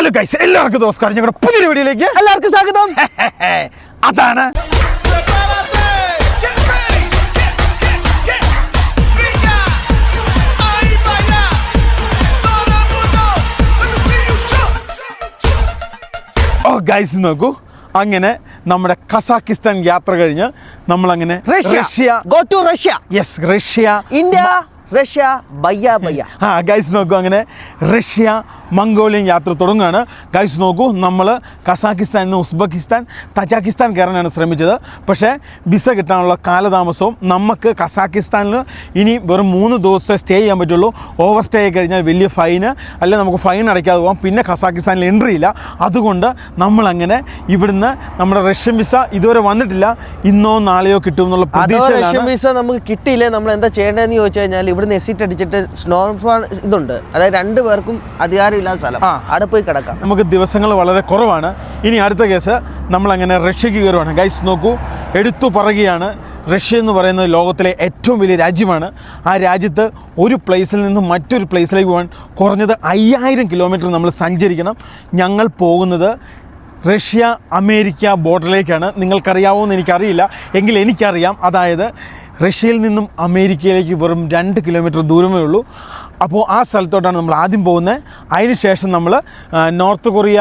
Hello guys എല്ലാവർക്കും നമസ്കാരം. ഞങ്ങളുടെ പുതിയ വീഡിയോയിലേക്ക് എല്ലാവർക്കും സ്വാഗതം. അതാണ്. ഓ ഗൈസ് നോക്കൂ. അങ്ങനെ നമ്മുടെ കസാക്കിസ്ഥാൻ യാത്ര കഴിഞ്ഞ് നമ്മളങ്ങനെ Russia. Go to Russia yes Russia. India. Russia ബയ്യ ബയ്യ. ആ ഗൈസ് നോക്കൂ അങ്ങനെ റഷ്യ മംഗോളിയൻ യാത്ര തുടങ്ങുകയാണ്. ഗൈസ് നോക്കൂ നമ്മൾ കസാക്കിസ്ഥാനിൽ നിന്ന് ഉസ്ബെക്കിസ്ഥാൻ തജാക്കിസ്ഥാൻ കയറാനാണ് ശ്രമിച്ചത്. പക്ഷേ വിസ കിട്ടാനുള്ള കാലതാമസവും നമുക്ക് കസാക്കിസ്ഥാനിൽ ഇനി വെറും മൂന്ന് ദിവസത്തെ സ്റ്റേ ചെയ്യാൻ പറ്റുള്ളൂ. ഓവർ സ്റ്റേ ആയി കഴിഞ്ഞാൽ വലിയ ഫൈന് അല്ലെ നമുക്ക് ഫൈൻ അടയ്ക്കാതെ പോകാം പിന്നെ കസാക്കിസ്ഥാനിൽ എൻട്രി ഇല്ല. അതുകൊണ്ട് നമ്മളങ്ങനെ ഇവിടുന്ന് നമ്മുടെ റഷ്യൻ വിസ ഇതുവരെ വന്നിട്ടില്ല. ഇന്നോ നാളെയോ കിട്ടും എന്നുള്ള റഷ്യൻ വിസ നമുക്ക് കിട്ടിയില്ലേ? നമ്മൾ എന്താ ചെയ്യേണ്ടതെന്ന് ചോദിച്ചു കഴിഞ്ഞാൽ ഇവിടുന്ന് എസിറ്റ് അടിച്ചിട്ട് സ്നോഫാൾ ഇതുണ്ട്. അതായത് രണ്ടു പേർക്കും അധികാരമില്ലാത്ത സ്ഥലം. അവിടെ പോയി കിടക്കാം. നമുക്ക് ദിവസങ്ങൾ വളരെ കുറവാണ്. ഇനി അടുത്ത കേസ് നമ്മൾ അങ്ങനെ റഷ്യക്ക് കയറുവാണ്. ഗൈസ് നോക്കൂ എടുത്തു പറയുകയാണ്. റഷ്യ എന്ന് പറയുന്നത് ലോകത്തിലെ ഏറ്റവും വലിയ രാജ്യമാണ്. ആ രാജ്യത്ത് ഒരു പ്ലേസിൽ നിന്ന് മറ്റൊരു പ്ലേസിലേക്ക് പോകാൻ കുറഞ്ഞത് അയ്യായിരം കിലോമീറ്റർ നമ്മൾ സഞ്ചരിക്കണം. ഞങ്ങൾ പോകുന്നത് റഷ്യ അമേരിക്ക ബോർഡറിലേക്കാണ് നിങ്ങൾക്കറിയാവോ എന്ന് എനിക്കറിയില്ല. എങ്കിൽ എനിക്കറിയാം. അതായത് റഷ്യയിൽ നിന്നും അമേരിക്കയിലേക്ക് വെറും രണ്ട് കിലോമീറ്റർ ദൂരമേ ഉള്ളൂ. അപ്പോൾ ആ സ്ഥലത്തോട്ടാണ് നമ്മൾ ആദ്യം പോകുന്നത്. അതിന് ശേഷം നമ്മൾ നോർത്ത് കൊറിയ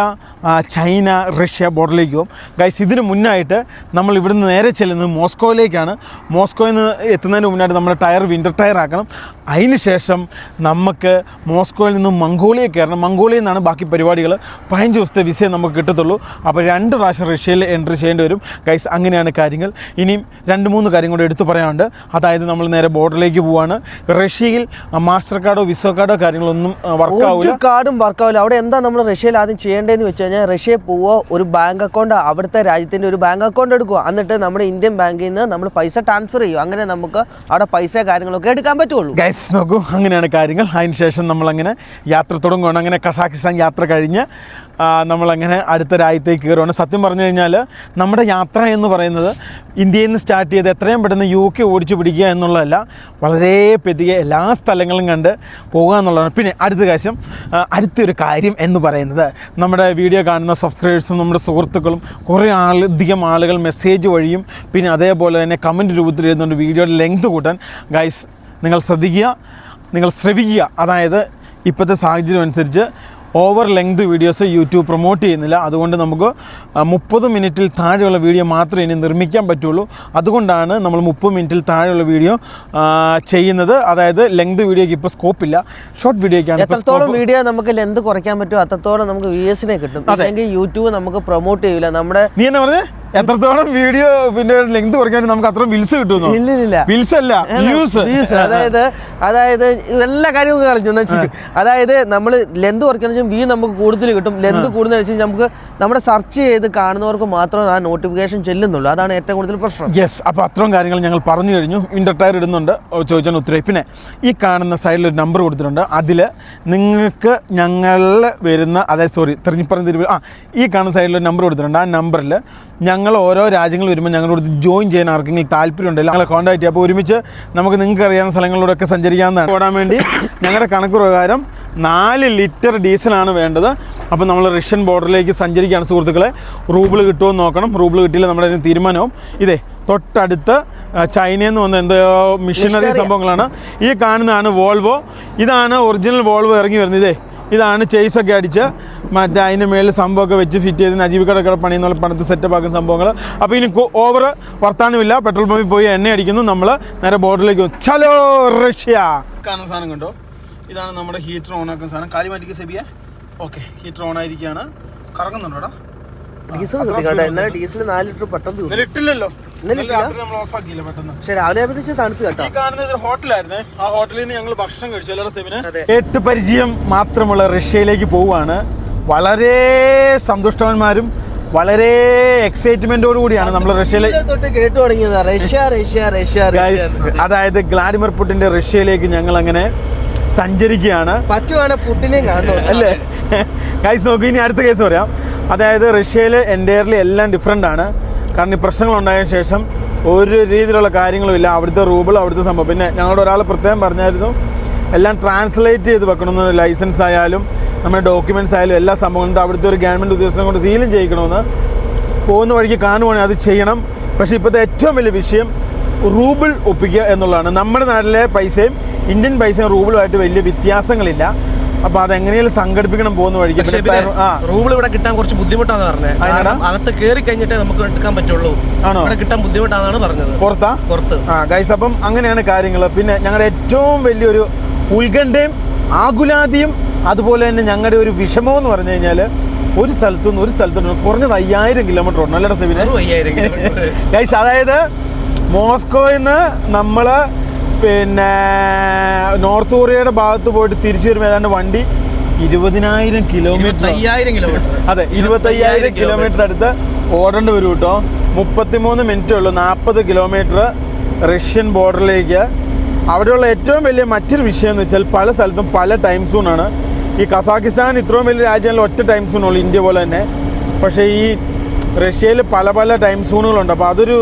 ചൈന റഷ്യ ബോർഡറിലേക്ക് പോകും. ഗൈസ് ഇതിന് മുന്നായിട്ട് നമ്മൾ ഇവിടുന്ന് നേരെ ചെല്ലുന്നത് മോസ്കോയിലേക്കാണ്. മോസ്കോയിൽ നിന്ന് എത്തുന്നതിന് മുന്നായിട്ട് നമ്മുടെ ടയർ വിന്റർ ടയർ ആക്കണം. അതിന് ശേഷം നമുക്ക് മോസ്കോയിൽ നിന്നും മംഗോളിയ കയറണം. മംഗോളിയയിൽ നിന്നാണ് ബാക്കി പരിപാടികൾ പതിനഞ്ച് ദിവസത്തെ വിസയെ നമുക്ക് കിട്ടത്തുള്ളൂ. അപ്പോൾ രണ്ട് പ്രാവശ്യം റഷ്യയിൽ എൻട്രി ചെയ്യേണ്ടി വരും. ഗൈസ് അങ്ങനെയാണ് കാര്യങ്ങൾ. ഇനിയും രണ്ട് മൂന്ന് കാര്യം കൂടെ എടുത്തു പറയാനുണ്ട്. അതായത് നമ്മൾ നേരെ ബോർഡറിലേക്ക് പോവാണ്. റഷ്യയിൽ മാസ്റ്റർ കാർഡോ വിസോ കാർഡോ കാര്യങ്ങളൊന്നും വർക്ക് ആവില്ല കാർഡും വർക്കാവില്ല അവിടെ എന്താ നമ്മൾ റഷ്യയിൽ ആദ്യം ചെയ്യേണ്ടതെന്ന് വെച്ച് കഴിഞ്ഞാൽ റഷ്യയിൽ പോവോ ഒരു ബാങ്ക് അക്കൗണ്ട് അവിടുത്തെ രാജ്യത്തിന്റെ ഒരു ബാങ്ക് അക്കൗണ്ട് എടുക്കുക. എന്നിട്ട് നമ്മുടെ ഇന്ത്യൻ ബാങ്കിൽ നിന്ന് നമ്മൾ പൈസ ട്രാൻസ്ഫർ ചെയ്യും അങ്ങനെ നമുക്ക് അവിടെ പൈസ കാര്യങ്ങളൊക്കെ എടുക്കാൻ പറ്റുള്ളൂ. ഗൈസ് നോക്കൂ അങ്ങനെയാണ് കാര്യങ്ങൾ. അതിന് ശേഷം നമ്മളങ്ങനെ യാത്ര തുടങ്ങുകയാണ് അങ്ങനെ കസാഖിസ്ഥാൻ യാത്ര കഴിഞ്ഞ് നമ്മളങ്ങനെ അടുത്ത രാജ്യത്തേക്ക് കയറുകയാണ് സത്യം പറഞ്ഞു കഴിഞ്ഞാൽ നമ്മുടെ യാത്ര എന്ന് പറയുന്നത് ഇന്ത്യയിൽ നിന്ന് സ്റ്റാർട്ട് ചെയ്ത് എത്രയും പെട്ടെന്ന് യു കെ ഓടിച്ചു പിടിക്കുക എന്നുള്ളതല്ല വളരെ പെതിയെ എല്ലാ സ്ഥലങ്ങളും കണ്ട് പോകുക എന്നുള്ളതാണ്. പിന്നെ അടുത്ത ആ, അടുത്തൊരു കാര്യം എന്ന് പറയുന്നത് നമ്മുടെ വീഡിയോ കാണുന്ന സബ്സ്ക്രൈബേഴ്സും നമ്മുടെ സുഹൃത്തുക്കളും കുറേ ആൾ അധികം ആളുകൾ മെസ്സേജ് വഴിയും പിന്നെ അതേപോലെ തന്നെ കമന്റ് രൂപത്തിൽ എഴുതുന്നുണ്ട് വീഡിയോയുടെ ലെങ്ത് കൂട്ടാൻ ഗൈസ് നിങ്ങൾ ശ്രദ്ധിക്കുക നിങ്ങൾ ശ്രവിക്കുക. അതായത് ഇപ്പോഴത്തെ സാഹചര്യം അനുസരിച്ച് over length videos YouTube promote ചെയ്യുന്നില്ല. അതുകൊണ്ട് നമുക്ക് മുപ്പത് മിനിറ്റിൽ താഴെയുള്ള വീഡിയോ മാത്രമേ ഇനി നിർമ്മിക്കാൻ പറ്റുള്ളൂ. അതുകൊണ്ടാണ് നമ്മൾ മുപ്പത് മിനിറ്റിൽ താഴെയുള്ള വീഡിയോ ചെയ്യുന്നത്. അതായത് ലെങ്ത് വീഡിയോയ്ക്ക് ഇപ്പോൾ സ്കോപ്പ് ഇല്ല ഷോർട്ട് വീഡിയോക്കാണ് എത്രത്തോളം. വീഡിയോ നമുക്ക് ലെങ്ത് കുറയ്ക്കാൻ പറ്റുമോ അത്രത്തോളം നമുക്ക് വി എസിനെ കിട്ടും അല്ലെങ്കിൽ യൂട്യൂബ് നമുക്ക് പ്രൊമോട്ട് ചെയ്യില്ല നമ്മുടെ നീ എന്നാ പറഞ്ഞേ? എത്രത്തോളം വീഡിയോ പിന്നെ ലെങ്ത് കുറയ്ക്കാൻ നമുക്ക് അത്ര വിൽസ് കിട്ടുന്നു. വിൽസ് അല്ല വ്യൂസ്. അതായത് അതായത് എല്ലാ കാര്യവും കളിച്ചു. അതായത് നമ്മൾ ലെന്ത് കുറയ്ക്കുന്ന വെച്ചാൽ വ്യൂ നമുക്ക് കൂടുതൽ കിട്ടും. ലെന്ത് കൂടുതൽ വെച്ചാൽ നമുക്ക് നമ്മുടെ സെർച്ച് ചെയ്ത് കാണുന്നവർക്ക് മാത്രമേ ആ നോട്ടിഫിക്കേഷൻ ചെല്ലുന്നുള്ളൂ. അതാണ് ഏറ്റവും കൂടുതൽ പ്രശ്നം. യെസ് അപ്പോൾ അത്രയും കാര്യങ്ങൾ ഞങ്ങൾ പറഞ്ഞു കഴിഞ്ഞു. വിന്റർ ടയർ ഇടുന്നുണ്ട് ചോദിച്ചാൽ ഉത്തരവ് പിന്നെ ഈ കാണുന്ന സൈഡിൽ ഒരു നമ്പർ കൊടുത്തിട്ടുണ്ട്. അതിൽ നിങ്ങൾക്ക് ഞങ്ങൾ വരുന്ന അതായത് സോറി തെരഞ്ഞെടുപ്പ് തിരുവല്ല ആ ഈ കാണുന്ന സൈഡിൽ ഒരു നമ്പർ കൊടുത്തിട്ടുണ്ട്. ആ നമ്പറിൽ ഞങ്ങൾ ഓരോ രാജ്യങ്ങൾ വരുമ്പോൾ ഞങ്ങളോട് ജോയിൻ ചെയ്യാൻ ആർക്കെങ്കിലും താല്പര്യം ഉണ്ടെങ്കിൽ ഞങ്ങളെ കോൺടാക്ട് ചെയ്യുക അപ്പോൾ ഒരുമിച്ച് നമുക്ക് നിങ്ങൾക്ക് അറിയാവുന്ന സ്ഥലങ്ങളിലൂടെയൊക്കെ സഞ്ചരിക്കാവുന്നതാണ്. ഓടാൻ വേണ്ടി ഞങ്ങളുടെ കണക്ക് പ്രകാരം നാല് ലിറ്റർ ഡീസലാണ് വേണ്ടത്. അപ്പോൾ നമ്മൾ റഷ്യൻ ബോർഡറിലേക്ക് സഞ്ചരിക്കുകയാണ് സുഹൃത്തുക്കളെ. റൂബിൾ കിട്ടുമോ എന്ന് നോക്കണം. റൂബിൾ കിട്ടിയില്ല നമ്മുടെ അതിന് തീരുമാനവും. ഇതേ തൊട്ടടുത്ത് ചൈനയിൽ നിന്ന് വന്ന എന്തോ മിഷനറി. സംഭവങ്ങളാണ്. ഈ കാണുന്നതാണ് വോൾവോ ഇതാണ് ഒറിജിനൽ വോൾവോ ഇറങ്ങി വരുന്നത്. ഇതേ ഇതാണ് ചേസൊക്കെ അടിച്ച് മറ്റേ അതിന്റെ മേളിൽ സംഭവമൊക്കെ വെച്ച് ഫിറ്റ് ചെയ്ത് നജീബ് കടക്കട പണി എന്നുള്ള പണത്തെ സെറ്റപ്പ് ആക്കുന്ന സംഭവങ്ങൾ അപ്പോൾ ഇനി ഓവർ വർത്താനമില്ല. പെട്രോൾ പമ്പിൽ പോയി എണ്ണ അടിക്കുന്നു. നമ്മൾ നേരെ ബോർഡിലേക്ക് ചലോ റഷ്യ. കാണുന്ന സാധനം കണ്ടോ? ഇതാണ് നമ്മുടെ ഹീറ്റർ ഓൺ ആക്കുന്ന സാധനം. കാലി മാറ്റിക്ക് സെബിയ ഓക്കെ ഹീറ്റർ ഓൺ ആയിരിക്കുകയാണ് കറങ്ങുന്നുണ്ടോടാ ഡീസൽ ശ്രദ്ധിക്കട്ടെ എന്നാൽ ഡീസൽ നാല് ലിറ്റർ പെട്ടെന്ന് തീർന്നു. ഇട്ടില്ലല്ലോ. പക്ഷെ രാവിലെ തണുത്ത് കേട്ടോ. കാണുന്നത് ഒരു ഹോട്ടലായിരുന്നേ. ആ ഹോട്ടലിൽ നിന്ന് ഞങ്ങൾ ഭക്ഷണം കഴിച്ചു. എല്ലാവരുടെ സെമിന് അതെ. കേട്ട് പരിചയം മാത്രമുള്ള റഷ്യയിലേക്ക് പോവുകയാണ്. വളരെ സന്തുഷ്ടവന്മാരും വളരെ എക്സൈറ്റ്മെന്റോട് കൂടിയാണ് നമ്മൾ റഷ്യയിലെ ഇന്നലെ തൊട്ട് കേട്ടു തുടങ്ങിയതാ. റഷ്യ റഷ്യ റഷ്യ അതായത് ഗ്ലാഡിമർ പുട്ടിന്റെ റഷ്യയിലേക്ക് ഞങ്ങൾ അങ്ങനെ സഞ്ചരിക്കുകയാണ്. പറ്റുവാണെ പുട്ടിനെയും കാണുന്നു അല്ലേ? ഗൈസ് നോക്കി ഇനി അടുത്ത കേസ് പറയാം. അതായത് റഷ്യയിൽ എന്റയർലി എല്ലാം ഡിഫറെന്റ് ആണ്. കാരണം ഈ പ്രശ്നങ്ങളുണ്ടായതിനു ശേഷം ഒരു രീതിയിലുള്ള കാര്യങ്ങളുമില്ല അവിടുത്തെ റൂബിൾ അവിടുത്തെ സംഭവം. പിന്നെ ഞങ്ങളോട് ഒരാൾ പ്രത്യേകം പറഞ്ഞായിരുന്നു എല്ലാം ട്രാൻസ്ലേറ്റ് ചെയ്ത് വെക്കണമെന്ന്. ലൈസൻസ് ആയാലും നമ്മുടെ ഡോക്യുമെന്റ്സ് ആയാലും എല്ലാ സംഭവങ്ങളും അവിടുത്തെ ഒരു ഗവൺമെന്റ് ഉദ്യോഗസ്ഥനെ കൊണ്ട് സീലും ചെയ്യിക്കണമെന്ന് പോകുന്ന വഴിക്ക് കാണുവാണെങ്കിൽ അത് ചെയ്യണം. പക്ഷേ ഇപ്പോഴത്തെ ഏറ്റവും വലിയ വിഷയം റൂബിൾ ഒപ്പിക്കുക എന്നുള്ളതാണ്. നമ്മുടെ നാട്ടിലെ പൈസയും ഇന്ത്യൻ പൈസയും റൂബിളുമായിട്ട് വലിയ വ്യത്യാസങ്ങളില്ല. അപ്പോൾ അതെങ്ങനെയും സംഘടിപ്പിക്കണം പോകുന്ന വഴിക്ക്. റൂബിൾ ഇവിടെ കിട്ടാൻ കുറച്ച് ബുദ്ധിമുട്ടാന്ന് പറഞ്ഞത് അകത്ത് കയറി കഴിഞ്ഞിട്ടേ നമുക്ക് എടുക്കാൻ പറ്റുള്ളൂ. ആണോ? ഇവിടെ കിട്ടാൻ ബുദ്ധിമുട്ടാണെന്നാണ് പറഞ്ഞത്. പുറത്താ? പുറത്ത്. ആ ഗൈസ് അപ്പം അങ്ങനെയാണ് കാര്യങ്ങൾ പിന്നെ ഞങ്ങളുടെ ഏറ്റവും വലിയൊരു ഉത്കണ്ഠയും ആകുലാതിയും അതുപോലെ തന്നെ ഞങ്ങളുടെ ഒരു വിഷമം എന്ന് പറഞ്ഞു കഴിഞ്ഞാൽ ഒരു സ്ഥലത്തു നിന്ന് ഒരു സ്ഥലത്തു നിന്ന് കുറഞ്ഞത് അയ്യായിരം കിലോമീറ്റർ ഉണ്ട്. അല്ലടാ സെബിനെ അയ്യായിരം ഗൈസ് അതായത് മോസ്കോയിൽ നിന്ന് നമ്മൾ പിന്നെ നോർത്ത് കൊറിയയുടെ ഭാഗത്ത് പോയിട്ട് തിരിച്ചു വരുമ്പോൾ ഏതാണ്ട് വണ്ടി ഇരുപതിനായിരം കിലോമീറ്റർ അയ്യായിരം കിലോമീറ്റർ അതെ ഇരുപത്തയ്യായിരം കിലോമീറ്റർ അടുത്ത് ഓടേണ്ടി വരും കേട്ടോ. മുപ്പത്തിമൂന്ന് മിനിറ്റേ ഉള്ളൂ നാൽപ്പത് കിലോമീറ്റർ റഷ്യൻ ബോർഡറിലേക്ക് അവിടെയുള്ള ഏറ്റവും വലിയ മറ്റൊരു വിഷയം എന്ന് വെച്ചാൽ പല സ്ഥലത്തും പല ടൈം സോണാണ് ഈ കസാഖിസ്ഥാൻ ഇത്രയും വലിയ രാജ്യങ്ങളിൽ ഒറ്റ ടൈം സോണുള്ളൂ ഇന്ത്യ പോലെ തന്നെ. പക്ഷേ ഈ റഷ്യയിൽ പല പല ടൈം സോണുകളുണ്ട് അപ്പോൾ അതൊരു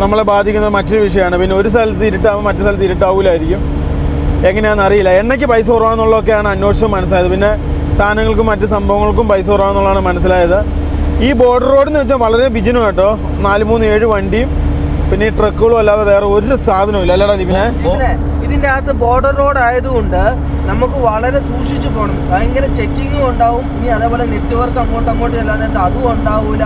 നമ്മളെ ബാധിക്കുന്ന മറ്റൊരു വിഷയമാണ്. പിന്നെ ഒരു സ്ഥലത്ത് ഇരുട്ടാവും മറ്റു സ്ഥലത്ത് ഇരുട്ടാവില്ലായിരിക്കും എങ്ങനെയാണെന്ന് അറിയില്ല. എണ്ണയ്ക്ക് പൈസ കുറവാന്നുള്ളതൊക്കെയാണ് അന്വേഷിച്ച് മനസ്സിലായത്. പിന്നെ സാധനങ്ങൾക്കും മറ്റ് സംഭവങ്ങൾക്കും പൈസ കുറവാന്നുള്ളതാണ് മനസ്സിലായത്. ഈ ബോർഡർ റോഡ് എന്ന് വെച്ചാൽ വളരെ ബിജിനും കേട്ടോ. നാല് മൂന്ന് ഏഴ് വണ്ടിയും പിന്നെ ഈ ട്രക്കുകളും അല്ലാതെ വേറെ ഒരു സാധനവും ഇല്ല. അല്ലടാ പിന്നെ ഇതിന്റെ അകത്ത് ബോർഡർ റോഡ് ആയതുകൊണ്ട് നമുക്ക് വളരെ സൂക്ഷിച്ചു പോകണം. ഭയങ്കര ചെക്കിങ്ങും ഉണ്ടാവും. ഇനി അതേപോലെ നെറ്റ്വർക്ക് അങ്ങോട്ടും അങ്ങോട്ടും ചെല്ലാൻ നേരത്ത് അതും ഉണ്ടാവൂല.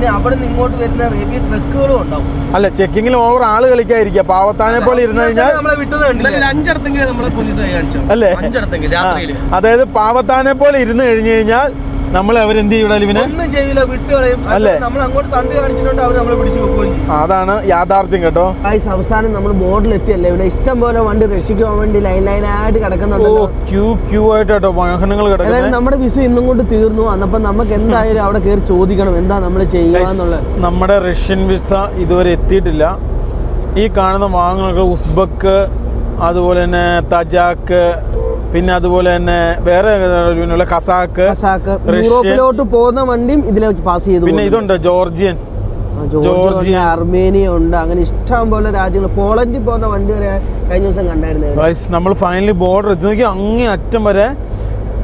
പിന്നെ അവിടെ നിന്ന് ഇങ്ങോട്ട് വരുന്ന വലിയ ട്രക്കുകളും ഉണ്ടാവും. അല്ല ചെക്കിങ്ങിൽ ഓവർ ആൾ കളിക്കാതിരിക്കുക. പാവത്താനെ പോലെ ഇരുന്ന് കഴിഞ്ഞാൽ നമ്മളെ വിട്ടത് കണ്ടില്ലേ? അഞ്ചിടത്തെങ്കിലും നമ്മളെ പോലീസ് കാണിച്ചു അല്ലേ? അഞ്ചിടത്തെങ്കിലും രാത്രിയിൽ അതായത് പാവത്താനെ പോലെ ഇരുന്ന് കഴിഞ്ഞു കഴിഞ്ഞാൽ നമ്മൾ അവരെന്ത് ചെയ്യൂടാ ഒന്നും ചെയ്യില്ല വിട്ട് കളയും. അല്ലേ? നമ്മൾ അങ്ങോട്ട് തണ്ടി കാണിച്ചിട്ടുണ്ട് അവർ നമ്മളെ പിടിച്ചു വെക്കുകയും ചെയ്യും. അതാണ് യാഥാർത്ഥ്യം കേട്ടോ. ഗൈസ് അവസാനം നമ്മൾ ബോർഡിൽ എത്തിയല്ലേ? ഇവിടെ ഇഷ്ടം പോലെ വണ്ടി രക്ഷിക്കാൻ വേണ്ടി ലൈൻ ലൈനായിട്ട് ഓ ക്യൂ ക്യൂ ആയിട്ട് കേട്ടോ വാഹനങ്ങൾ കിടക്കുന്നത് നമ്മുടെ വിസ ഇന്നും കൊണ്ട് തീർന്നു. അന്നപ്പോ നമുക്ക് എന്തായാലും അവിടെ കയറി ചോദിക്കണം എന്താ നമ്മൾ ചെയ്യാന്നുള്ളത് നമ്മുടെ റഷ്യൻ വിസ ഇതുവരെ എത്തിയിട്ടില്ല. ഈ കാണുന്ന വാഹനങ്ങൾ ഉസ്ബക്ക് അതുപോലെ തന്നെ തജാക്ക് പിന്നെ അതുപോലെ തന്നെ വേറെ കസാക്ക് യൂറോപ്പിലോട്ട് പോകുന്ന വണ്ടിയും ഇതിലേക്ക് പാസ് ചെയ്തു പിന്നെ ഇതുണ്ട് ജോർജിയൻ. ജോർജിയ. അർമേനിയ ഉണ്ട് അങ്ങനെ ഇഷ്ടം പോലെ രാജ്യങ്ങൾ. പോളണ്ടിൽ പോകുന്ന വണ്ടി വരെ കഴിഞ്ഞ ദിവസം കണ്ടായിരുന്നു. നമ്മൾ ഫൈനലി ബോർഡർ എത്തി നോക്കി അങ്ങേ അറ്റം വരെ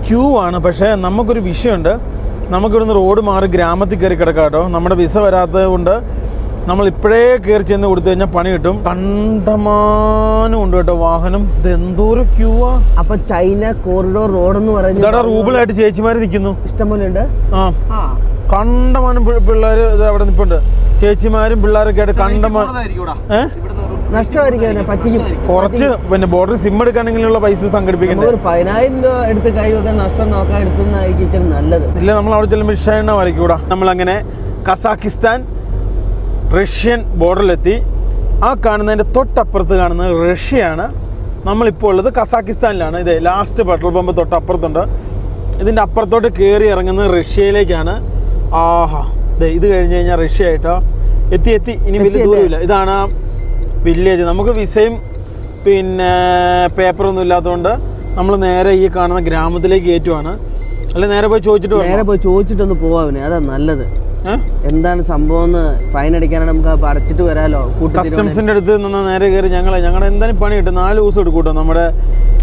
ക്യൂ ആണ്. പക്ഷേ നമുക്കൊരു വിഷയമുണ്ട്. നമുക്കിവിടുന്ന് റോഡ് മാറി ഗ്രാമത്തിൽ കയറി കിടക്കാം കേട്ടോ. നമ്മുടെ വിസ വരാത്തത് കൊണ്ട് നമ്മൾ ഇപ്പോഴേ കയറി ചെന്ന് കൊടുത്തു കഴിഞ്ഞാൽ പണി കിട്ടും. കണ്ടമാനം ഉണ്ട് കേട്ടോ വാഹനം. ഇത് എന്തോരം ക്യൂ അപ്പൊ ചൈന കോറിഡോർ റോഡ് എന്ന് പറയുന്നത് റൂബിളായിട്ട് ചേച്ചിമാർ നിൽക്കുന്നു. ഇഷ്ടംപോലെ ഉണ്ട് ആ. കണ്ടമാനം പിള്ളേർ ഇത് അവിടെ നിൽപ്പുണ്ട്. ചേച്ചിമാരും പിള്ളേരൊക്കെ ആയിട്ട് കണ്ടമാനം ഏ? നഷ്ടമായിരിക്കും പറ്റിക്കും. കുറച്ച് പിന്നെ ബോർഡർ സിം എടുക്കാനെങ്കിലുള്ള പൈസ സംഘടിപ്പിക്കണ്ടേ? ഒരു പതിനായിരം രൂപ എടുത്ത് കൈ വെക്കാൻ നഷ്ടം നോക്കാൻ എടുക്കുന്നതായിരിക്കും നല്ലത്. ഇല്ല നമ്മൾ അവിടെ ചെല്ലുമ്പോൾ ഇഷ്ടം വരയ്ക്കൂടാ. നമ്മളങ്ങനെ കസാക്കിസ്ഥാൻ റഷ്യൻ ബോർഡറിലെത്തി. ആ കാണുന്നതിന്റെ തൊട്ടപ്പുറത്ത് കാണുന്നത് റഷ്യയാണ്. നമ്മളിപ്പോൾ ഉള്ളത് കസാക്കിസ്ഥാനിലാണ്. ഇത് ലാസ്റ്റ് പെട്രോൾ പമ്പ് തൊട്ടപ്പുറത്തുണ്ട്. ഇതിന്റെ അപ്പുറത്തോട്ട് കയറി ഇറങ്ങുന്നത് റഷ്യയിലേക്കാണ്. ആഹാ. ഇത് കഴിഞ്ഞ് കഴിഞ്ഞാൽ റഷ്യ ആയിട്ടോ? എത്തി എത്തി. ഇനി വലിയ ദൂരമില്ല. ഇതാണ് വില്ലേജ് നമുക്ക് വിസയും പിന്നെ പേപ്പറൊന്നും ഇല്ലാത്തതുകൊണ്ട് നമ്മൾ നേരെ ഈ കാണുന്ന ഗ്രാമത്തിലേക്ക് കയറ്റുവാണ്. അല്ലെ നേരെ പോയി ചോദിച്ചിട്ട് നേരെ? പോയി ചോദിച്ചിട്ടൊന്ന് പോവാവിനെ അതാ നല്ലത്? എന്താണ് സംഭവം എന്ന് ഫൈൻ അടിക്കാനാണ് നമുക്ക് അടച്ചിട്ട് വരാലോ? കസ്റ്റംസിന്റെ അടുത്ത് നിന്ന് നേരെ കയറി ഞങ്ങളെ ഞങ്ങളുടെ എന്തായാലും പണി കിട്ടും. നാല് ദിവസം എടുക്കും കേട്ടോ നമ്മുടെ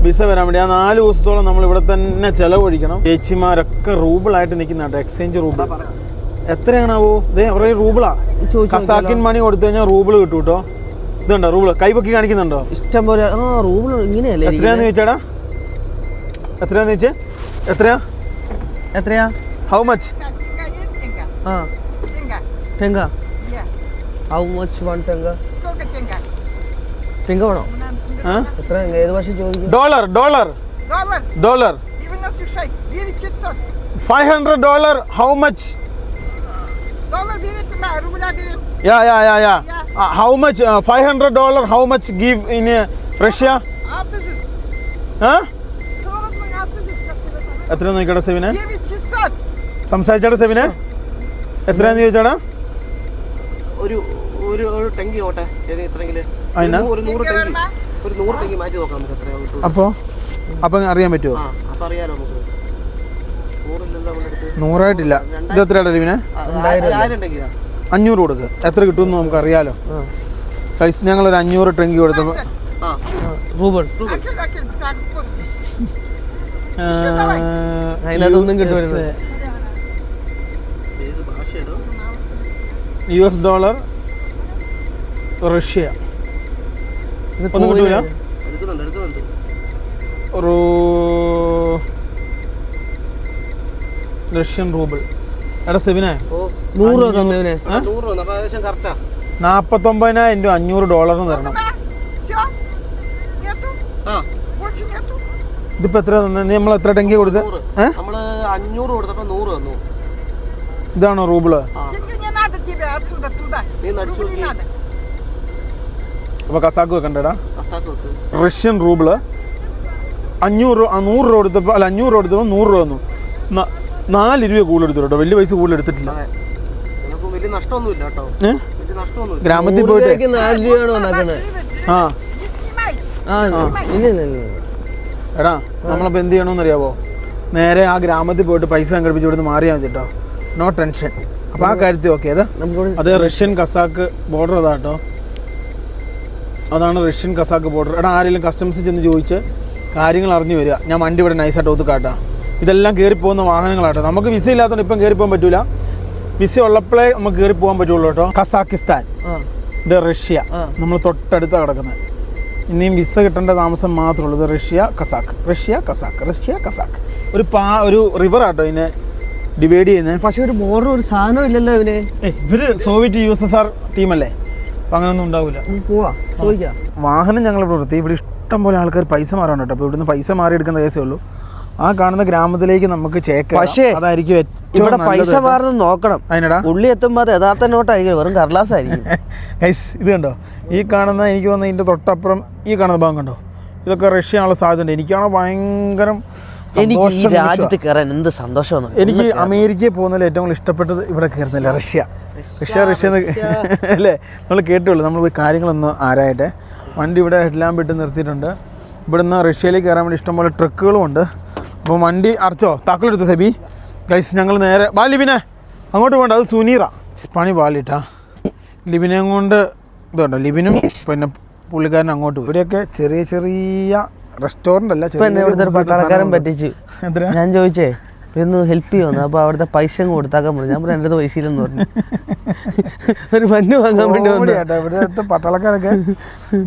വിസ വരാൻ വേണ്ടി. ആ നാല് ദിവസത്തോളം നമ്മൾ ഇവിടെ തന്നെ ചെലവഴിക്കണം. ചേച്ചിമാരൊക്കെ റൂബിളായിട്ട് നിൽക്കുന്ന കേട്ടോ. Exchange rouble. എത്രയാണാവോ? ഇതേ കുറേ റൂബിളാ. കസാക്കിൻ മണി കൊടുത്തു കഴിഞ്ഞാൽ റൂബിൾ കിട്ടും കേട്ടോ. ഇതുണ്ടോ റൂബിൾ കൈപൊക്കി കാണിക്കുന്നുണ്ടോ? ഇഷ്ടം പോലെ ആ റൂബിൾ ഇങ്ങനെയല്ലേ എത്രയാന്ന് ചോദിച്ചാടാ? എത്രയാന്ന് ചോദിച്ചേ? എത്രയാ? എത്രയാ? How much Ah. Tenga. Tenga. Yeah. How much one tenga? Coca tenga. Tenga വേണോ? എത്ര തെങ്ങ? ഏത് ഭാഷ ചോദിക്കും? Dollar dollar dollar dollar five hundred dollar how much yeah yeah yeah yeah how much five hundred dollar how much give in Russia എത്ര നോക്കിക്കട സെവിനെ സംസാരിച്ചട സെവിനെ എത്രയാന്ന് ചോദിച്ചാടാ? ഒരു ഒരു ഒരു ടെങ്കി ഓട്ടെ. എത്രയെങ്കിലും? ഒരു നൂറ് ടെങ്കി. ഒരു നൂറ് ടെങ്കി മാറ്റി നോക്കാം നമുക്ക് എത്രയാണ് കിട്ടും അപ്പോൾ അപ്പം അറിയാൻ പറ്റുമോ ആ അപ്പൊ അറിയാലോ നമുക്ക്. നൂറായിട്ടില്ല. ഇത് എത്രയാടാ ലിവിനെ? അഞ്ഞൂറ് കൊടുക്കുക എത്ര കിട്ടുമെന്ന് നമുക്ക് അറിയാലോ ഞങ്ങൾ ഒരു അഞ്ഞൂറ് ടെങ്കി tane kupon. അതിനകത്തൊന്നും കിട്ടുമായിരുന്നു. ഏത് ഭാഷയാണോ യു എസ് ഡോളർ റഷ്യ. ഒന്നും കിട്ടൂല? Russian rouble. എടാ സെവിനെ നാപ്പത്തൊമ്പതിനായിരം രൂപ അഞ്ഞൂറ് ഡോളറിന് തരണം. ഇതിപ്പോ എത്ര തന്നെ? നമ്മൾ എത്ര ടെങ്കി കൊടുത്ത്? ഇതാണോ റൂബിൾ? отсюда туда. നീ നടിച്ചു Рубль не നോക്കി надо. അപ്പോൾ കസാക്ക് വെക്കണ്ടേടാ അസാക്ക് വെക്ക് റഷ്യൻ റൂബിള് അഞ്ഞൂറ് രൂപ ആ, നൂറ് രൂപ എടുത്തപ്പോൾ അല്ല അഞ്ഞൂറ് രൂപ എടുത്തപ്പോൾ നൂറ് രൂപ തന്നു ന- നാല് രൂപ കൂടുതൽ എടുത്തു കേട്ടോ വലിയ പൈസ കൂടുതൽ എടുത്തിട്ടില്ല അതെ നിനക്ക് വലിയ നഷ്ടമൊന്നുമില്ല കേട്ടോ ഏ? വലിയ നഷ്ടമൊന്നുമില്ല ഗ്രാമത്തിൽ നൂറ് പോയിട്ട് രൂപയ്ക്ക് നാല് രൂപയാണ് വന്നാക്കുന്നത് ആ Не снимай. ആ ഇല്ല ഇല്ല ഇല്ല എടാ നമ്മളപ്പോൾ എന്ത് ചെയ്യണമെന്ന് അറിയാവോ നേരെ ആ ഗ്രാമത്തിൽ പോയിട്ട് പൈസ സംഘടിപ്പിച്ച് ഇവിടുന്ന് മാറിയാൽ മതി കേട്ടോ നോ ടെൻഷൻ അപ്പോൾ ആ കാര്യത്തിൽ ഓക്കെ അത്. നമുക്ക് അത് റഷ്യൻ കസാക്ക് ബോർഡർ അതാ കേട്ടോ അതാണ് റഷ്യൻ കസാക്ക് ബോർഡർ എടാ ആരെങ്കിലും കസ്റ്റംസ് ചെന്ന് ചോദിച്ച് കാര്യങ്ങൾ അറിഞ്ഞു വരിക. ഞാൻ വണ്ടി ഇവിടെ നൈസായിട്ട് ഒതുക്കാട്ടാ ഇതെല്ലാം കയറി പോകുന്ന വാഹനങ്ങളാട്ടോ നമുക്ക് വിസ ഇല്ലാത്തതുകൊണ്ട് ഇപ്പം കയറി പോകാൻ പറ്റൂല. വിസ ഉള്ളപ്പോഴേ നമുക്ക് കയറി പോകാൻ പറ്റുള്ളൂ കേട്ടോ കസാക്കിസ്ഥാൻ ഇത് റഷ്യ. നമ്മൾ തൊട്ടടുത്ത കിടക്കുന്നത്. ഇനിയും വിസ കിട്ടേണ്ട താമസം മാത്രമേ ഉള്ളൂ. ഇത് Russia Kazakh Russia Kazakh Russia Kazakh ഒരു പാ ഒരു റിവർ ആട്ടോ ഇതിനെ. ഡിവൈഡ് ചെയ്യുന്നത്. പക്ഷെ ഒരു ബോർഡർ ഒരു സാധനം ഇല്ലല്ലോ ഇവന്. ഇവർ Soviet U S S R ടീമല്ലേ? അപ്പൊ അങ്ങനൊന്നും ഉണ്ടാവില്ല നമുക്ക് പോവാ. ചോദിക്കാം. വാഹനം ഞങ്ങൾ ഇവിടെ നിർത്തി. ഇവിടെ ഇഷ്ടം പോലെ ആൾക്കാർ പൈസ മാറാൻ കേട്ടോ. അപ്പോൾ ഇവിടുന്ന് പൈസ മാറി എടുക്കുന്ന കേസേ ഉള്ളൂ. ആ കാണുന്ന ഗ്രാമത്തിലേക്ക് നമുക്ക് ചേക്കാം പക്ഷേ അതായിരിക്കും ഏറ്റവും ഇവിടെ പൈസ മാറുന്നത് മാറുന്ന നോക്കണം. അതിനെടാ. ഉള്ളി എത്തുമ്പോൾ അത് യഥാർത്ഥ നോട്ടായിരിക്കും. വെറും കടലാസായിരിക്കും. ഗൈസ് ഇത് കണ്ടോ? ഈ കാണുന്ന എനിക്ക് തോന്നുന്ന ഇതിന്റെ തൊട്ടപ്പുറം ഈ കാണുന്ന ഭാഗം കണ്ടോ? ഇതൊക്കെ റഷ്യാനുള്ള സാധ്യത ഉണ്ട് എനിക്കാണോ ഭയങ്കരം എനിക്ക് ഈ രാജ്യത്ത് കയറാൻ എന്ത് സന്തോഷമാണ്? എനിക്ക് അമേരിക്കയിൽ പോകുന്നതിൽ ഏറ്റവും കൂടുതൽ ഇഷ്ടപ്പെട്ടത് ഇവിടെ കയറുന്നില്ല റഷ്യ. റഷ്യ റഷ്യ അല്ലേ? നമ്മൾ കേട്ടുള്ളൂ നമ്മൾ പോയി കാര്യങ്ങളൊന്ന് ആരായട്ടെ. വണ്ടി ഇവിടെ ഹെഡ്ലാമ്പ് ഇട്ട് നിർത്തിയിട്ടുണ്ട്. ഇവിടുന്ന് റഷ്യയിലേക്ക് കയറാൻ വേണ്ടി ഇഷ്ടംപോലെ ട്രക്കുകളും ഉണ്ട്. അപ്പോൾ വണ്ടി അറച്ചോ താക്കോലെടുത്ത് സെബി? ഗൈസ് ഞങ്ങൾ നേരെ ബാ ലിബിനെ. അങ്ങോട്ട് പോകണ്ട അത് സുനീറ. പണി പാലിട്ടാ ലിബിനെ കൊണ്ട് ഇതുണ്ടോ? ലിബിനും പിന്നെ പുള്ളിക്കാരൻ അങ്ങോട്ട് ഇവിടെയൊക്കെ ചെറിയ ചെറിയ റെസ്റ്റോറന്റ് അല്ല ഇപ്പൊ എന്നെ ഇവിടുത്തെ ഒരു പട്ടാളക്കാരൻ പറ്റിച്ചു. ഞാൻ ചോദിച്ചേ ഒന്ന് ഹെൽപ്പ് ചെയ്യുമെന്ന് അപ്പോൾ അവിടുത്തെ പൈസ അങ്ങ് കൊടുത്താക്കാൻ പറഞ്ഞു. ഞാൻ പറഞ്ഞു എന്റെ അടുത്ത് പൈസ ഇല്ലെന്ന് പറഞ്ഞു. ഒരു മഞ്ഞ് വാങ്ങാൻ വേണ്ടി വന്നു. ഇവിടുത്തെ പട്ടാളക്കാരൊക്കെ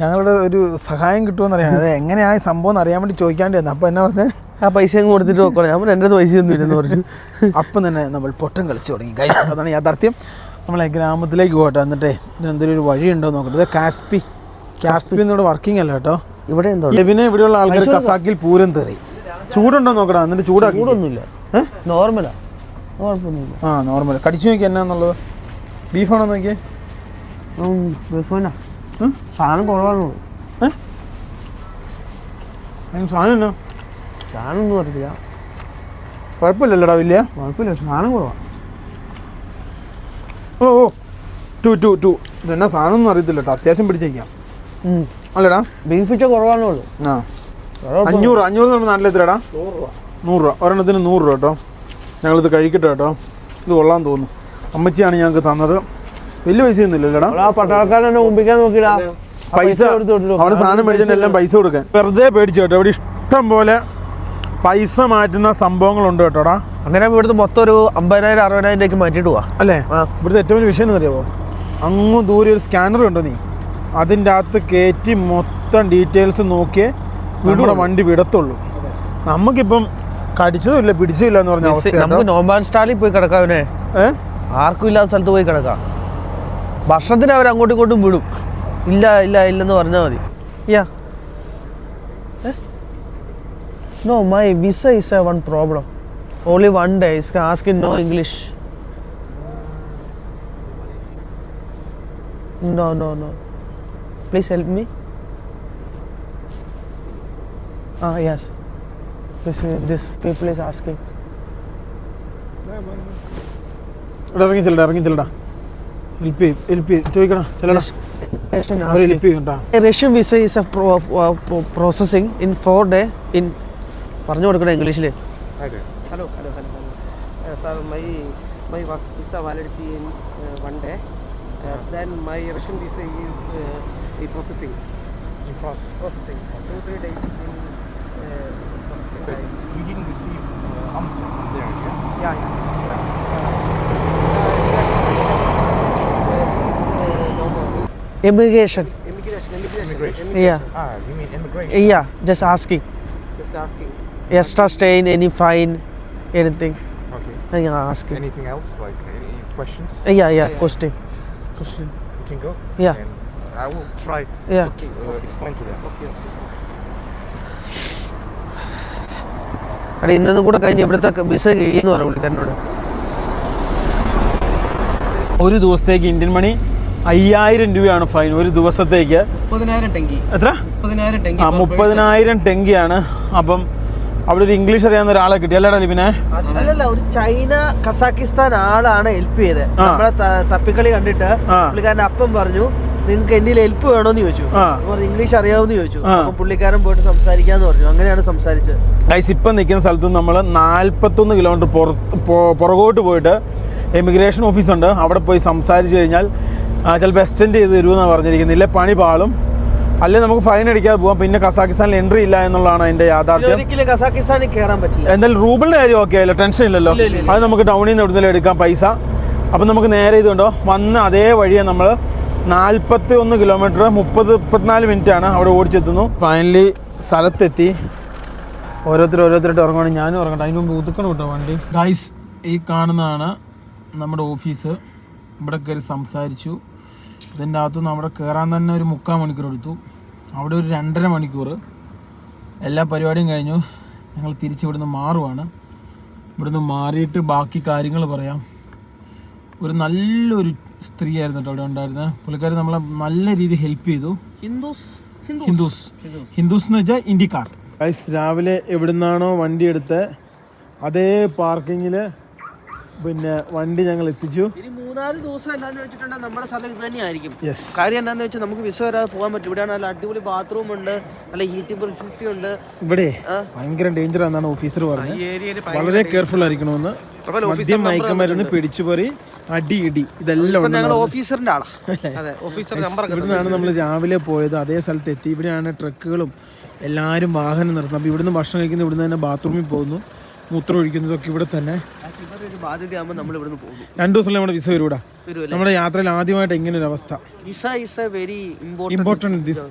ഞങ്ങളുടെ ഒരു സഹായം കിട്ടുമെന്ന് അറിയാം അത് എങ്ങനെയാ സംഭവം എന്ന് അറിയാൻ വേണ്ടി ചോദിക്കാണ്ടി വന്നു അപ്പോൾ എന്നാ പറഞ്ഞത് ആ പൈസ അങ്ങ് കൊടുത്തിട്ട് നോക്കണം ഞാൻ പറഞ്ഞു എന്റെ അടുത്ത് പൈസ ഒന്നും ഇല്ലെന്ന് പറഞ്ഞു. അപ്പം തന്നെ നമ്മൾ പൊട്ടം കളിച്ചു തുടങ്ങി. ഗൈസ് അതാണ് യാഥാർത്ഥ്യം. നമ്മളെ ഗ്രാമത്തിലേക്ക് പോകട്ടെ. എന്നിട്ടേ എന്തെങ്കിലും ഒരു വഴിയുണ്ടോ നോക്കട്ടെ. ഇത് കാസ്പി കാസ്പി വർക്കിംഗ് അല്ല കേട്ടോ. ഇവിടെ എന്തോ? പിന്നെ ഇവിടെയുള്ള ആൾക്കാർ കസാക്കിൽ പൂരം തെറി. ചൂടുണ്ടോ നോക്കടാ എന്നിട്ട് ചൂടാക്കി. ചൂടൊന്നുമില്ല. നോർമലാ കുഴപ്പമൊന്നുമില്ല. ആ നോർമൽ കടിച്ചു നോക്കി എന്നാന്നുള്ളത് ബീഫാണോ നോക്കിയേ? ഉം? സാധനം കുറവാണോ. അതിന് സാധനം എന്നാ? സാധനം ഒന്നും അറിയില്ല. കുഴപ്പമില്ലല്ലോടാ വലിയ? കുഴപ്പമില്ല സാധനം കുറവാണ് ഓ ഓ. Two two two. ഇതെന്നാ സാധനം ഒന്നും അറിയത്തില്ല കേട്ടോ. അത്യാവശ്യം പിടിച്ചേക്കാം. അല്ലടാ. ബീഫ് വെച്ച കുറവാണേ ഉള്ളൂ. ആ. അഞ്ഞൂറ് അഞ്ഞൂറ് നമ്മുടെ നാട്ടിൽ എത്രടാ നൂറ് രൂപ. നൂറ് രൂപ. ഒരെണ്ണത്തിന് നൂറ് രൂപ കേട്ടോ. ഞങ്ങളിത് കഴിക്കട്ടെ കേട്ടോ. ഇത് കൊള്ളാൻ തോന്നുന്നു. അമ്മച്ചിയാണ് ഞങ്ങൾക്ക് തന്നത്. വലിയ പൈസ ഒന്നും ഇല്ലല്ലോടാ. ആ പട്ടാളക്കാരനെ മുമ്പിക്കാൻ നോക്കിടാ പൈസ അവിടെ സാധനം മേടിച്ചിട്ട് എല്ലാം പൈസ കൊടുക്കാൻ. വെറുതെ പേടിച്ചു കേട്ടോ. ഇവിടെ ഇഷ്ടം പോലെ പൈസ മാറ്റുന്ന സംഭവങ്ങളുണ്ട് കേട്ടോടാ. അങ്ങനെ ഇവിടുത്തെ മൊത്തം ഒരു അമ്പതിനായിരം അറുപതിനായിരം രൂപയ്ക്ക് മാറ്റിയിട്ട് പോവാ. അല്ലേ. ഇവിടുത്തെ ഏറ്റവും വലിയ വിഷയം എന്നറിയാമോ അങ്ങ് ദൂരെ ഒരു സ്കാനർ ഉണ്ടോ നീ? അതിന്റെ അകത്ത് കയറ്റി മൊത്തം ഡീറ്റെയിൽസ് നോക്കിയേ നമ്മുടെ വണ്ടി വിടത്തുള്ളൂ. നമുക്കിപ്പം കടിച്ചതും ഇല്ല പിടിച്ചില്ല എന്ന് പറഞ്ഞ അവസ്ഥ നമുക്ക് നോമ്പാൻ സ്റ്റാളിൽ പോയി കിടക്കാം ആർക്കും ഇല്ലാത്ത സ്ഥലത്ത് പോയി കിടക്കാം. ഭക്ഷണത്തിന് അവർ അങ്ങോട്ടും ഇങ്ങോട്ടും വിടും. ഇല്ല ഇല്ല ഇല്ലെന്ന് പറഞ്ഞാൽ മതി. Yeah. No my visa is a one problem only one day is ask in no English no no no please help me ah yes this this people is asking ഇറങ്ങി ചെല്ലടാ ഇറങ്ങി ചെല്ലടാ. ഹെൽപ്പ് ചെയ്യും ഹെൽപ്പ് ചെയ്യും. ചോദിക്കണം ചെല്ലടാ. Russian visa is a processing in four day in പറഞ്ഞു കൊടുക്കണം ഇംഗ്ലീഷിൽ hello hello hello hello sir my my visa validity in one day then my Russian visa is the processing. In process. Processing. Two, three days in uh, processing. But you didn't receive uh, answer from there, yeah? Yeah, yeah. Immigration. Immigration. Immigration. Immigration. Yeah. Ah, you mean immigration? Yeah, just asking. Just asking. Extra in any fine, anything. Okay. Yeah, asking. Anything else? Like any questions? Yeah, yeah, yeah. question. Question. You can go. Yeah. And I will try Yeah. to uh, explain to them. Okay, okay. ഇന്നതും കൂടെ കഴിഞ്ഞ് ഇവിടുത്തെ visa കഴിയുന്നു പറഞ്ഞു പുള്ളിക്കാരനോട്. ഒരു ദിവസത്തേക്ക് Indian money അയ്യായിരം രൂപയാണ് ഫൈൻ. ഒരു ദിവസത്തേക്ക് മുപ്പതിനായിരം ടെങ്കി. എത്ര? മുപ്പതിനായിരം ടെങ്കി ആ മുപ്പതിനായിരം ടെങ്കിയാണ്. അപ്പം അവിടെ ഒരു ഇംഗ്ലീഷ് അറിയാവുന്ന ഒരാളെ കിട്ടി. അല്ലടാ ലിബിനെ? അല്ലല്ല ഒരു ചൈന കസാക്കിസ്ഥാൻ ആളാണ് ഹെൽപ്പ് ചെയ്തത് നമ്മളെ തപ്പിക്കളി കണ്ടിട്ട് ആ. അപ്പം പറഞ്ഞു നിങ്ങൾക്ക് എന്തെങ്കിലും ഹെൽപ്പ് വേണോന്ന് ചോദിച്ചു. ഇംഗ്ലീഷ് അറിയാവുന്ന ചോദിച്ചു. പുള്ളിക്കാരൻ പോയിട്ട് സംസാരിക്കാന്ന് പറഞ്ഞു. അങ്ങനെയാണ് സംസാരിച്ചത്. ഗൈസ് ഇപ്പം നിൽക്കുന്ന സ്ഥലത്ത് നമ്മൾ നാൽപ്പത്തൊന്ന് കിലോമീറ്റർ പുറത്ത് പുറകോട്ട് പോയിട്ട് എമിഗ്രേഷൻ ഓഫീസുണ്ട് അവിടെ പോയി സംസാരിച്ച് കഴിഞ്ഞാൽ ചിലപ്പോൾ എക്സ്റ്റെൻഡ് ചെയ്ത് തരുമെന്നാണ് പറഞ്ഞിരിക്കുന്നത്. ഇല്ലേ പണി പാളും. അല്ലെ നമുക്ക് ഫൈൻ അടിക്കാതെ പോകാം പിന്നെ കസാക്കിസ്ഥാനിൽ എൻട്രി ഇല്ല എന്നുള്ളതാണ് അതിന്റെ യാഥാർത്ഥ്യം. കസാക്കിസ്ഥാനിൽ കയറാൻ പറ്റില്ല. എന്തായാലും റൂബിളിന്റെ കാര്യം ഓക്കെ ആയല്ലോ ടെൻഷൻ ഇല്ലല്ലോ. അത് നമുക്ക് ടൗണിൽ നിന്ന് എവിടുന്നേലും എടുക്കാം പൈസ. അപ്പം നമുക്ക് നേരെ ഇതുണ്ടോ? വന്ന് അതേ വഴിയെ നമ്മൾ നാൽപ്പത്തി ഒന്ന് കിലോമീറ്റർ മുപ്പത് മുപ്പത്തിനാല് മിനിറ്റ് ആണ് അവിടെ ഓടിച്ചെത്തുന്നു. ഫൈനലി സ്ഥലത്തെത്തി. ഓരോരുത്തർ ഓരോരുത്തരായിട്ട് ഇറങ്ങുവാണ് ഞാനും ഇറങ്ങട്ടെ അതിന് മുമ്പ് ഒതുക്കണം കേട്ടോ വണ്ടി. ഗൈസ് ഈ കാണുന്നതാണ് നമ്മുടെ ഓഫീസ്. ഇവിടെ കയറി സംസാരിച്ചു. ഇതിന്റെ അകത്ത് നമ്മുടെ കയറാൻ തന്നെ ഒരു മുക്കാൽ മണിക്കൂർ എടുത്തു. അവിടെ ഒരു രണ്ടര മണിക്കൂർ. എല്ലാ പരിപാടിയും കഴിഞ്ഞു. ഞങ്ങൾ തിരിച്ച് ഇവിടുന്ന് മാറുവാണ്. ഇവിടുന്ന് മാറിയിട്ട് ബാക്കി കാര്യങ്ങൾ പറയാം. ഒരു നല്ലൊരു സ്ത്രീയായിരുന്നു കേട്ടോ അവിടെ ഉണ്ടായിരുന്നത്. പുള്ളിക്കാർ നമ്മളെ നല്ല രീതിയിൽ ഹെൽപ്പ് ചെയ്തു. ഹിന്ദുസ്? ഹിന്ദുസ്? ഹിന്ദുസ്. എന്ന് വെച്ചാൽ ഇന്ത്യക്കാർ. ഗൈസ് രാവിലെ എവിടുന്നാണോ വണ്ടി എടുത്ത് അതേ പാർക്കിങ്ങിൽ പിന്നെ വണ്ടി ഞങ്ങൾ എത്തിച്ചു. ഇനി മൂന്നാൽ ദിവസം എന്താന്ന് വെച്ചിട്ടുണ്ടെങ്കിൽ നമ്മുടെ സ്ഥലം ഇത് തന്നെയായിരിക്കും. യെസ് കാര്യം എന്താന്ന് വെച്ചാൽ നമുക്ക് വിസ വരാതെ പോകാൻ പറ്റും. ഇവിടെ നല്ല അടിപൊളി ബാത്റൂം ഉണ്ട് നല്ല ഹീറ്റിംഗ് ഫെസിലിറ്റി ഉണ്ട്. ഇവിടെ ഭയങ്കര ഡേഞ്ചർ ആണെന്നാണ് ഓഫീസർ പറഞ്ഞത്. ഈ ഏരിയയിൽ വളരെ കെയർഫുൾ ആയിരിക്കണമെന്ന്. മദ്യം മയക്കുമരുന്ന് പിടിച്ചുപറി അടി ഇടി ഇതെല്ലാം ഞങ്ങൾ ഓഫീസറിന്റെ ആളാ. അതെ ഓഫീസർ നമ്പർ ഇവിടുന്നാണ് നമ്മൾ രാവിലെ പോയത് അതേ സ്ഥലത്ത് എത്തി. ഇവിടെയാണ് ട്രക്കുകളും എല്ലാവരും വാഹനം നിർത്തുന്നത്. അപ്പോൾ ഇവിടുന്ന് ഭക്ഷണം കഴിക്കുന്ന ഇവിടുന്ന് തന്നെ ബാത്റൂമിൽ പോകുന്നു. മൂത്രം ഒഴിക്കുന്നതൊക്കെ ഇവിടെ തന്നെ. രണ്ടു ദിവസം നമ്മുടെ വിസ വരൂടാ? നമ്മുടെ യാത്രയിൽ ആദ്യമായിട്ട് ഇങ്ങനെ ഒരു അവസ്ഥ. Visa is a very important this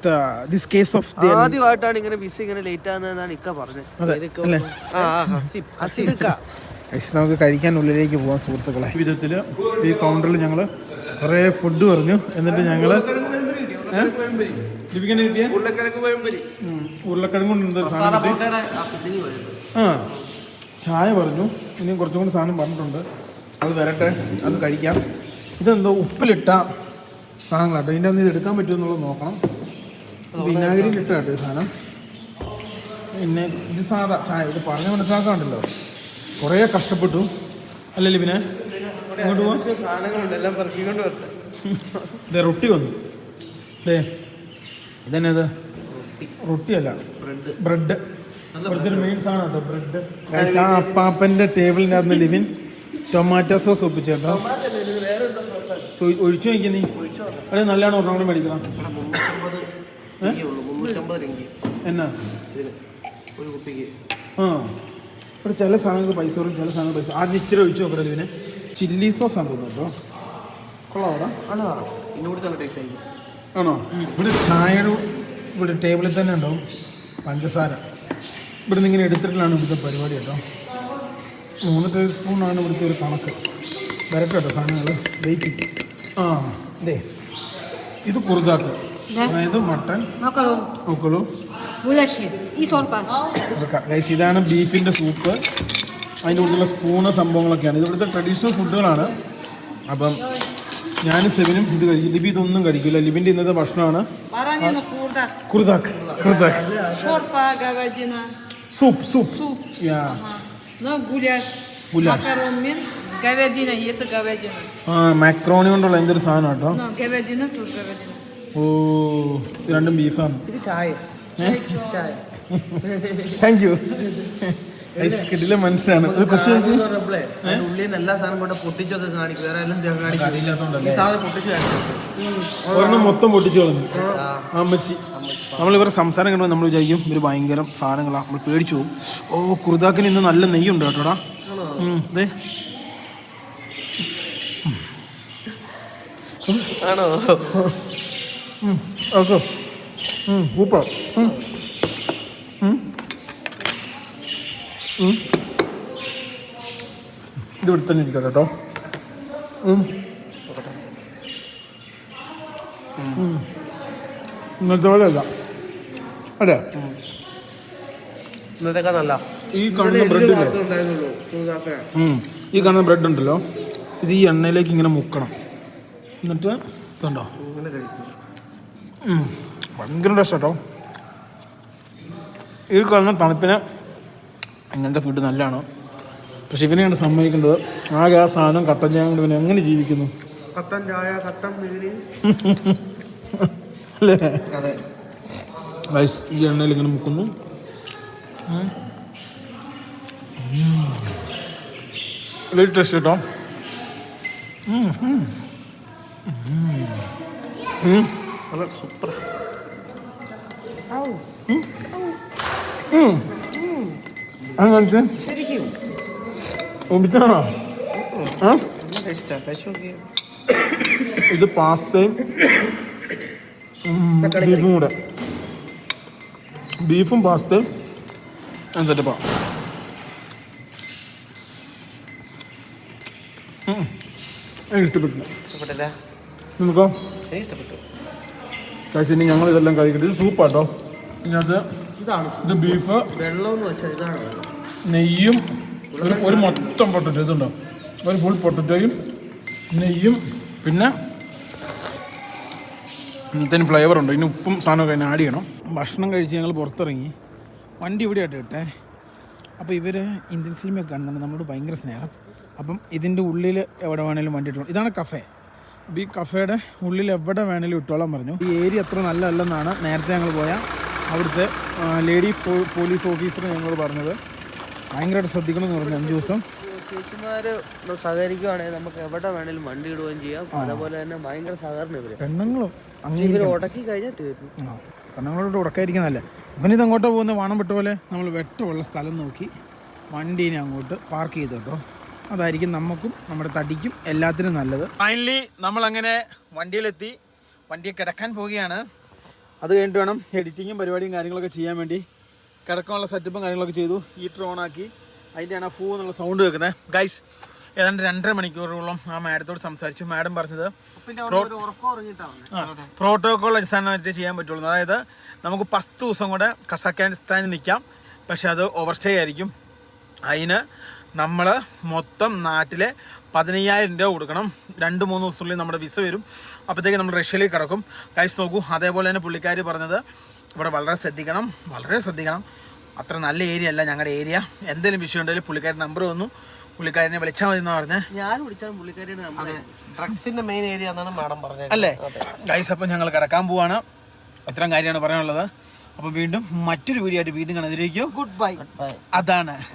this case of ആദ്യമായിട്ടാണ് ഇങ്ങനെ വിസ ഇങ്ങനെ ലേറ്റ് ആകുന്നതെന്നാണ് ഇക്ക പറഞ്ഞത്. നമുക്ക് കഴിക്കാൻ ഉള്ളിലേക്ക് പോകാം സുഹൃത്തുക്കളെ. ഈ വിധത്തിൽ ഈ കൗണ്ടറിൽ ഞങ്ങൾ കുറേ ഫുഡ് പറഞ്ഞു. എന്നിട്ട് ഞങ്ങൾ ഉരുളക്കിഴങ്ങ് കൊണ്ടുണ്ട് ആ ചായ പറഞ്ഞു. ഇനിയും കുറച്ചും കൂടി സാധനം പറഞ്ഞിട്ടുണ്ട്. അത് വരട്ടെ അത് കഴിക്കാം. ഇതെന്തോ ഉപ്പിലിട്ട സാധനങ്ങളാട്ടോ ഇതിന്റെ അന്ന് ഇത് എടുക്കാൻ പറ്റുമോ എന്നുള്ളത് നോക്കണം. വിനാഗിരിയിൽ ഇട്ടാട്ടോ ഈ സാധനം. പിന്നെ ഇത് സാധാ ചായ. ഇത് പറഞ്ഞ് മനസ്സിലാക്കാണ്ടല്ലോ. കുറേ കഷ്ടപ്പെട്ടു. അല്ലല്ലേ പിന്നെ അങ്ങോട്ട് പോവാം. സാധനങ്ങളുണ്ട് എല്ലാം പെറുക്കിക്കൊണ്ട് വരട്ടെ. ദേ റൊട്ടി വന്നു. അല്ലേ ഇതന്നെ ഇത് റൊട്ടിയല്ല. ബ്രെഡ്. അപ്പാപ്പന്റെ ഒരു മെയിൻ സാധനം കേട്ടോ ബ്രെഡ്. ആ അപ്പാപ്പന്റെ ടേബിളിന്റെ അകത്ത് ലിവിൻ ടൊമാറ്റോ സോസ് ഒപ്പിച്ചേട്ടോ ഒഴിച്ചു നോക്കി നീ. അതെ നല്ലതാണ് ഒരെണ്ണം കൂടെ മേടിക്കണം. എന്നാ? ഒരു കുപ്പിക്ക്. ആ. ഇവിടെ ചില സാധനങ്ങൾക്ക് പൈസ വരും ചില സാധനങ്ങൾ പൈസ. ആദ്യം ഇച്ചിരി ഒഴിച്ച് നോക്കരുത് പിന്നെ ചില്ലി സോസ് ആണ് തോന്നുന്നു കേട്ടോ. കൊള്ളാം ആണോ? ഇവിടെ ചായയുടെ ഇവിടെ ടേബിളിൽ തന്നെ ഉണ്ടാവും പഞ്ചസാര. ഇവിടെ നിന്ന് ഇങ്ങനെ എടുത്തിട്ടാണ് ഇവിടുത്തെ പരിപാടി കേട്ടോ. മൂന്ന് ടേബിൾ സ്പൂണാണ് ഇവിടുത്തെ ഒരു കണക്ക്. വരട്ടെ കേട്ടോ സാധനങ്ങൾ വെയിറ്റ് ആ ഇതേ ഇത് കുറുതാക്ക്. അതായത് മട്ടൻ നോക്കലൂ ഈ ഗൈസ് ഇതാണ് ബീഫിന്റെ സൂപ്പ് അതിന്റെ കൂടുതലുള്ള സ്പൂണ് സംഭവങ്ങളൊക്കെയാണ്. ഇതിവിടുത്തെ ട്രഡീഷണൽ ഫുഡുകളാണ് അപ്പം ഞാൻ സെവനും ഇത് കഴിക്കും. ലിബി ഇതൊന്നും കഴിക്കില്ല ലിബിന്റെ ഇന്നത്തെ ഭക്ഷണമാണ്. സൂപ്പ് സൂപ്പ് യാ മാക്രോണി കൊണ്ടുള്ള എന്തൊരു സാധനം കേട്ടോ ഓ രണ്ടും ബീഫാണ് ഇത് ചായ. താങ്ക് യു കിട്ടില്ല മനസ്സിലാണ് ഒരു കൊച്ചു ഉള്ളിൽ നിന്ന് എല്ലാ സാധനം കൊണ്ട് പൊട്ടിച്ചൊക്കെ കാണിക്കും. വേറെ എല്ലാം ഞാൻ കാണിക്കും. ഈ സാധനം പൊട്ടിച്ച് ഒരെണ്ണം മൊത്തം പൊട്ടിച്ചു കളഞ്ഞു. അമ്മച്ചി. നമ്മൾ ഇവരുടെ സംസാരം കണ്ടു നമ്മൾ വിചാരിക്കും ഇവർ ഭയങ്കര സാധനങ്ങളാണ് നമ്മൾ പേടിച്ചു പോകും. ഓ കുറുതാക്കിന് ഇന്ന് നല്ല നെയ്യുണ്ട് കേട്ടോടാ? ഉം, ദേ. ആണോ? ഓക്കെ സൂപ്പർ ഇത് ഇവിടെ തന്നെ ഇരിക്കട്ടെ കേട്ടോ. ഉം. ഉം. ഇന്നത്തെ പോലെ അല്ല. അല്ലേ? ഇന്നത്തേക്കാ നല്ല. ഈ കാണുന്ന ബ്രെഡ് ഈ കാണുന്ന ബ്രെഡ് ഉണ്ടല്ലോ. ഇത് ഈ എണ്ണയിലേക്ക് ഇങ്ങനെ മുക്കണം. എന്നിട്ട് ഇതുണ്ടോ? ഉം. ഭയങ്കര ടേസ്റ്റ് കേട്ടോ ഈ കാണുന്ന തണുപ്പിന് ഇങ്ങനത്തെ ഫുഡ് നല്ലതാണ്? പക്ഷെ ഇവനെയാണ് സമ്മതിക്കേണ്ടത്. ആകെ ആ സാധനം കട്ടൻ ചായ കൊണ്ട് ഇവനെ എങ്ങനെ ജീവിക്കുന്നു? കട്ടൻ ചായ കട്ടൻ ബിരിയാണി. അല്ലേ? അതെ. റൈസ് ഈ എണ്ണയിൽ ഇങ്ങനെ മുക്കുന്നു. വെരി ടേസ്റ്റ് കേട്ടോ അതെ. സൂപ്പർ അങ്ങനത്തെ ഒമ്പിച്ചാണോ കഴിച്ചു നോക്കി ഇത് പാസ്തയും ബീഫും കൂടെ. ബീഫും പാസ്തയും. സെറ്റപ്പാ ഇഷ്ടപ്പെട്ടില്ല. ഇഷ്ടപ്പെട്ടില്ല എനിക്ക് ഇഷ്ടപ്പെട്ടു. കഴിച്ചിട്ട് ഞങ്ങൾ ഇതെല്ലാം കഴിക്കട്ടെ. ഇത് സൂപ്പാട്ടോ. ഇതിനകത്ത് ഇതാണ് ഇത് ബീഫ്. വെള്ളം എന്ന് വെച്ചാൽ ഇതാണ്. നെയ്യും ഒരു ഒരു മൊത്തം പൊട്ടറ്റോ ഇതുണ്ടോ? ഒരു ഫുൾ പൊട്ടറ്റോയും നെയ്യും പിന്നെ ഇന്നത്തെ ഫ്ലേവർ ഉണ്ട്. ഇനി ഉപ്പും സാധനമൊക്കെ അതിന് ആഡ് ചെയ്യണം. ഭക്ഷണം കഴിച്ച് ഞങ്ങൾ പുറത്തിറങ്ങി. വണ്ടി ഇവിടെ ആയിട്ട് ഇട്ടേ അപ്പോൾ ഇവർ ഇന്ത്യൻ സിനിമയൊക്കെ കാണുന്നുണ്ട്. നമ്മളോട് ഭയങ്കര സ്നേഹം. അപ്പം ഇതിന്റെ ഉള്ളിൽ എവിടെ വേണേലും വണ്ടി ഇട്ടോളാം. ഇതാണ് കഫേ ഈ കഫേയുടെ ഉള്ളിൽ എവിടെ വേണേലും ഇട്ടോളാൻ പറഞ്ഞു. ഈ ഏരിയ അത്ര നല്ലതല്ലെന്നാണ് നേരത്തെ ഞങ്ങൾ പോയ അവിടുത്തെ ലേഡി പോലീസ് ഓഫീസർ ഞങ്ങളോട് പറഞ്ഞത്. ഭയങ്കരമായിട്ട് ശ്രദ്ധിക്കണം എന്ന് പറഞ്ഞു അഞ്ച് ദിവസം. ചേച്ചിമാര് സഹകരിക്കുവാണെങ്കിൽ നമുക്ക് എവിടെ വേണേലും വണ്ടി ഇടുകയും ചെയ്യാം. അതേപോലെ തന്നെ ഭയങ്കര സഹകരണം ഇവർ. പെണ്ണുങ്ങളും പക്ഷെ ഇവർ ഉടക്കി കഴിഞ്ഞാൽ തീർന്നു ആ പെണ്ണുങ്ങളോട് ഉടക്കായിരിക്കുന്നതല്ലേ ഇവനിത് അങ്ങോട്ട് പോകുന്ന? വാണം വിട്ട പോലെ നമ്മൾ വെട്ടമുള്ള സ്ഥലം നോക്കി വണ്ടീനെ അങ്ങോട്ട് പാർക്ക് ചെയ്തു കേട്ടോ. അതായിരിക്കും നമുക്കും നമ്മുടെ തടിക്കും എല്ലാത്തിനും നല്ലത്. ഫൈനലി നമ്മൾ അങ്ങനെ വണ്ടിയിലെത്തി. വണ്ടിയെ കിടക്കാൻ പോവുകയാണ്. അത് കഴിഞ്ഞിട്ട് വേണം എഡിറ്റിങ്ങും പരിപാടിയും കാര്യങ്ങളൊക്കെ ചെയ്യാൻ വേണ്ടി. കിടക്കാനുള്ള സെറ്റപ്പും കാര്യങ്ങളൊക്കെ ചെയ്തു. ഈ ഓൺ ആക്കി. അതിന്റെയാണ് ആ ഫൂ എന്നുള്ള സൗണ്ട് കേൾക്കുന്നത് ഗൈസ് ഏതാണ്ട് രണ്ടര മണിക്കൂറോളം ആ മാഡത്തോട് സംസാരിച്ചു. മാഡം പറഞ്ഞത് പ്രോട്ടോകോൾ അടിസ്ഥാനമായിട്ട് ചെയ്യാൻ പറ്റുള്ളൂ. അതായത് നമുക്ക് പത്ത് ദിവസം കൂടെ കസാഖിസ്ഥാനിൽ നിൽക്കാം. പക്ഷെ അത് ഓവർ സ്റ്റേ ആയിരിക്കും. അതിന് നമ്മൾ മൊത്തം നാട്ടിലെ പതിനയ്യായിരം രൂപ കൊടുക്കണം. രണ്ട് മൂന്ന് ദിവസത്തിനുള്ളിൽ നമ്മുടെ വിസ വരും. അപ്പോഴത്തേക്ക് നമ്മൾ റഷ്യയിലേക്ക് കിടക്കും. കൈസ് നോക്കൂ അതേപോലെ തന്നെ പുള്ളിക്കാർ പറഞ്ഞത് ഇവിടെ വളരെ ശ്രദ്ധിക്കണം വളരെ ശ്രദ്ധിക്കണം. അത്ര നല്ല ഏരിയ അല്ല ഞങ്ങളുടെ ഏരിയ എന്തെങ്കിലും വിഷയം ഉണ്ടെങ്കിൽ പുള്ളിക്കാരുടെ നമ്പർ വന്നു പുള്ളിക്കാരനെ വിളിച്ചാൽ മതി എന്ന് പറഞ്ഞ് ഞാൻ വിളിച്ചാലും ഡ്രഗ്സിന്റെ മെയിൻ ഏരിയ എന്നാണ് മാഡം പറഞ്ഞത്. അല്ലേ? ഗൈസ് അപ്പം ഞങ്ങൾ കിടക്കാൻ പോവാണ്. ഇത്രയും കാര്യമാണ് പറയാനുള്ളത്. അപ്പം വീണ്ടും മറ്റൊരു വീഡിയോ ആയിട്ട് വീണ്ടും കാണാതിരിക്കും ഗുഡ് ബൈ അതാണ്.